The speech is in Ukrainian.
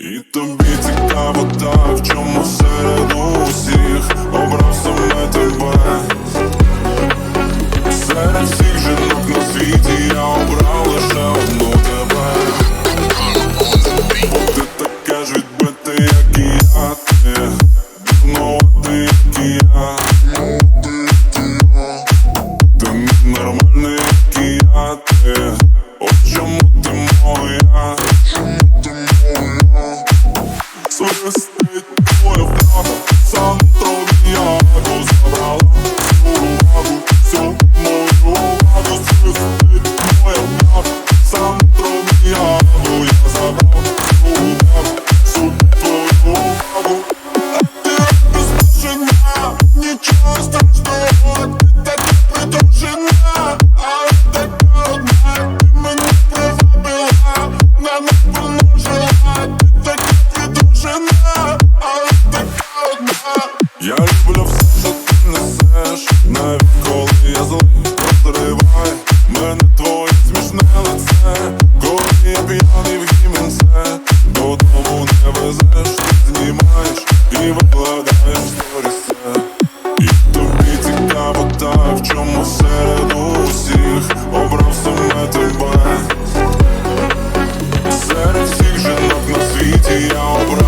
І тобі цікаво та в чому серед усіх обрав саме тебе. Серед всіх жінок на світі я обрав лише одну тебе. Бо ти така ж відбити, як і я ти. Дивно, ти, як і я. Я люблю все, що ти несеш, навіть коли я злий розривай мене твоє смішне лице, коли я п'яний в до додому не везеш, ти знімаєш і викладаєш сторісе. І тобі цікаво та в чому серед усіх обрав саме тебе. Серед всіх жінок на світі я обрав.